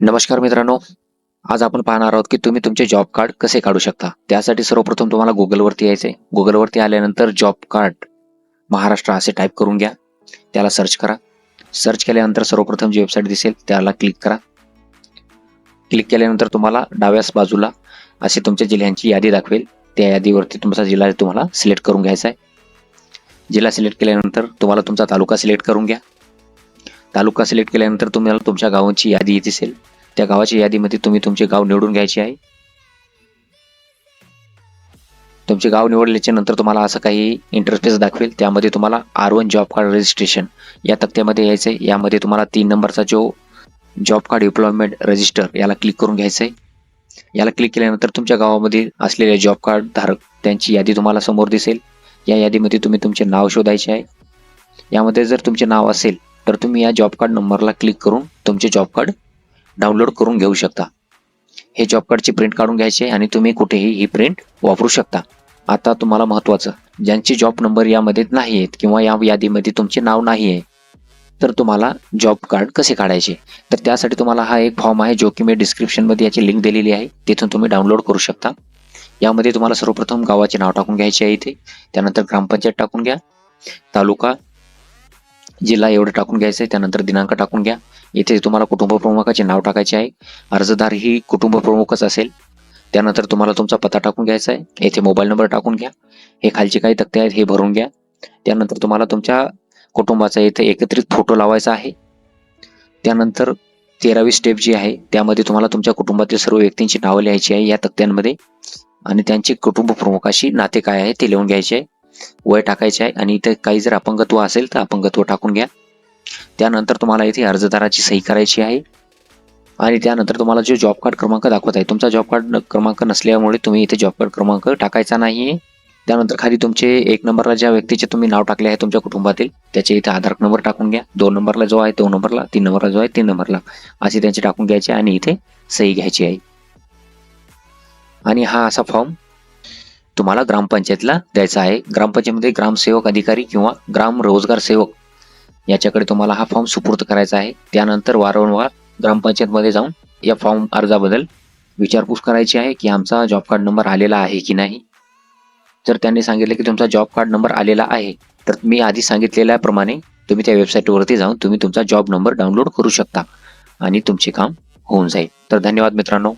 नमस्कार मित्रांनो आज आपण पाहणार आहोत की तुम्ही तुमचे जॉब कार्ड कसे काढू शकता? त्यासाठी सर्वप्रथम तुम्हाला गुगलवरती यायचे गुगलवरती आल्यानंतर जॉब कार्ड महाराष्ट्र असे टाईप करून घ्या. त्याला सर्च करा. सर्च केल्यानंतर सर्वप्रथम जी वेबसाईट दिसेल त्याला क्लिक करा. क्लिक केल्यानंतर तुम्हाला डाव्यास बाजूला असे तुमच्या जिल्ह्यांची यादी दाखवेल. त्या यादीवरती तुमचा जिल्हा तुम्हाला सिलेक्ट करून घ्यायचा आहे. जिल्हा सिलेक्ट केल्यानंतर तुम्हाला तुमचा तालुका सिलेक्ट करून घ्या. तालुका सिलेक्ट केल्यानंतर तुम्हाला तुमच्या गावांची यादी येत असेल त्या गावाच्या यादीमध्ये तुम्ही तुमचे गाव निवडून घ्यायचे आहे. तुमचे गाव निवडल्याच्या नंतर तुम्हाला असं काही इंटरफेस दाखवेल. त्यामध्ये तुम्हाला R one job card registration या तक्त्यामध्ये यायचं आहे यामध्ये तुम्हाला तीन नंबरचा जो जॉब कार्ड एम्प्लॉयमेंट रजिस्टर याला क्लिक करून घ्यायचं आहे याला क्लिक केल्यानंतर तुमच्या गावामध्ये असलेले जॉब कार्ड धारक त्यांची यादी तुम्हाला समोर दिसेल. या यादीमध्ये तुम्ही तुमचे नाव शोधायचे आहे. यामध्ये जर तुमचे नाव असेल तर तुम्ही या जॉब कार्ड नंबरला क्लिक करून तुमचे जॉब कार्ड डाउनलोड करून घेऊ शकता. हे जॉब कार्डची प्रिंट काढून घ्यायचे आहे आणि तुम्ही कुठेही ही प्रिंट वापरू शकता. आता तुम्हाला महत्त्वाचं ज्यांचे जॉब नंबर यामध्ये नाही आहेत किंवा या यादीमध्ये तुमचे नाव नाही आहे तर तुम्हाला जॉब कार्ड कसे काढायचे? तर त्यासाठी तुम्हाला हा एक फॉर्म आहे जो की मी डिस्क्रिप्शनमध्ये याची लिंक दिलेली आहे. तिथून तुम्ही डाउनलोड करू शकता. यामध्ये तुम्हाला सर्वप्रथम गावाचे नाव टाकून घ्यायचे आहे इथे. त्यानंतर ग्रामपंचायत टाकून घ्या. तालुका जिल्हा एवढं टाकून घ्यायचं आहे त्यानंतर दिनांक टाकून घ्या. इथे तुम्हाला कुटुंब प्रमुखाचे नाव टाकायचे आहे. अर्जदार ही कुटुंब प्रमुखच असेल. त्यानंतर तुम्हाला तुमचा पत्ता टाकून घ्यायचा आहे. येथे मोबाईल नंबर टाकून घ्या. हे खालचे काही तक्ते आहेत हे भरून घ्या. त्यानंतर तुम्हाला तुमच्या कुटुंबाचा इथे एकत्रित फोटो लावायचा आहे. त्यानंतर तेरावी स्टेप जी आहे त्यामध्ये तुम्हाला तुमच्या कुटुंबातील सर्व व्यक्तींची नावं लिहायची आहे या तक्त्यांमध्ये. आणि त्यांचे कुटुंब प्रमुखाशी नाते काय आहे ते लिहून घ्यायचे आहे. वय टाकायचे आहे आणि इथे काही जर अपंगत्व असेल तर अपंगत्व टाकून घ्या. त्यानंतर तुम्हाला इथे अर्जदाराची सही करायची आहे. आणि त्यानंतर तुम्हाला जो जॉब कार्ड क्रमांक दाखवत आहे तुमचा जॉब कार्ड क्रमांक नसल्यामुळे तुम्ही इथे जॉब कार्ड क्रमांक टाकायचा नाही आहे. त्यानंतर खाली तुमचे एक नंबरला ज्या व्यक्तीचे तुम्ही नाव टाकले आहे तुमच्या कुटुंबातील त्याचे इथे आधार नंबर टाकून घ्या. दोन नंबरला जो आहे दोन नंबरला तीन नंबरला जो आहे तीन नंबरला. असे त्यांचे टाकून घ्यायचे आणि इथे सही घ्यायची आहे. आणि हा असा फॉर्म तुम्हाला ग्रामपंचायतला द्यायचा आहे. ग्रामपंचायतमध्ये ग्रामसेवक अधिकारी किंवा ग्राम रोजगार सेवक याच्याकडे तुम्हाला हा फॉर्म सुपूर्द करायचा आहे. त्यानंतर वारंवार ग्रामपंचायतमध्ये जाऊन या फॉर्म अर्जाबद्दल विचारपूस करायची आहे की आमचा जॉब कार्ड नंबर आलेला आहे की नाही. जर त्यांनी सांगितलं की तुमचा जॉब कार्ड नंबर आलेला आहे तर मी आधी सांगितलेल्याप्रमाणे तुम्ही त्या वेबसाईटवरती जाऊन तुम्ही तुमचा जॉब नंबर डाउनलोड करू शकता आणि तुमचे काम होऊन जाईल. तर धन्यवाद मित्रांनो.